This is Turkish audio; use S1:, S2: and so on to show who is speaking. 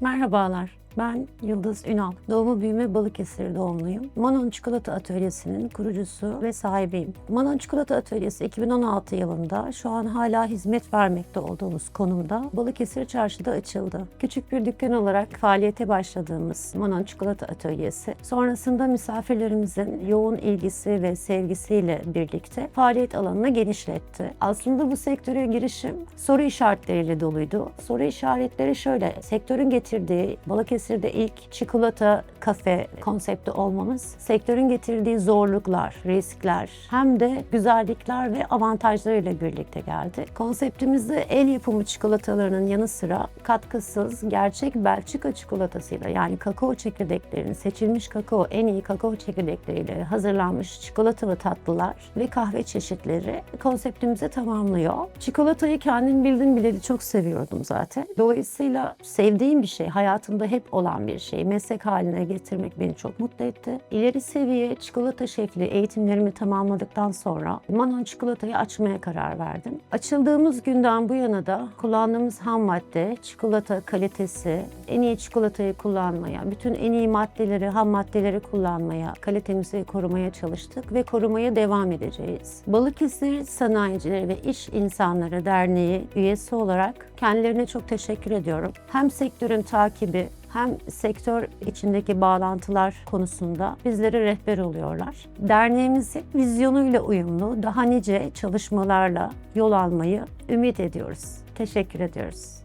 S1: Merhabalar. Ben Yıldız Ünal. Doğumu büyüme Balıkesir doğumluyum. Manon Çikolata Atölyesi'nin kurucusu ve sahibiyim. Manon Çikolata Atölyesi 2016 yılında şu an hala hizmet vermekte olduğumuz konumda Balıkesir Çarşı'da açıldı. Küçük bir dükkan olarak faaliyete başladığımız Manon Çikolata Atölyesi sonrasında misafirlerimizin yoğun ilgisi ve sevgisiyle birlikte faaliyet alanını genişletti. Aslında bu sektöre girişim soru işaretleriyle doluydu. Soru işaretleri şöyle, sektörün getirdiği Balıkesir'de ilk çikolata kafe konsepti olmamız, sektörün getirdiği zorluklar, riskler hem de güzellikler ve avantajlarıyla birlikte geldi. Konseptimizde el yapımı çikolatalarının yanı sıra katkısız gerçek Belçika çikolatasıyla yani kakao çekirdeklerinin seçilmiş kakao en iyi kakao çekirdekleriyle hazırlanmış çikolatalı tatlılar ve kahve çeşitleri konseptimizi tamamlıyor. Çikolatayı kendim bildim bileli çok seviyordum zaten. Dolayısıyla sevdiğim bir şey, hayatımda hep olan bir şey. Meslek haline getirmek beni çok mutlu etti. İleri seviye çikolata şefliği eğitimlerimi tamamladıktan sonra Manon çikolatayı açmaya karar verdim. Açıldığımız günden bu yana da kullandığımız ham madde, çikolata kalitesi, en iyi çikolatayı kullanmaya, bütün en iyi maddeleri, ham maddeleri kullanmaya, kalitemizi korumaya çalıştık ve korumaya devam edeceğiz. Balıkesir Sanayicileri ve İş İnsanları Derneği üyesi olarak kendilerine çok teşekkür ediyorum. Hem sektörün takibi hem sektör içindeki bağlantılar konusunda bizlere rehber oluyorlar. Derneğimizin vizyonuyla uyumlu daha nice çalışmalarla yol almayı ümit ediyoruz. Teşekkür ediyoruz.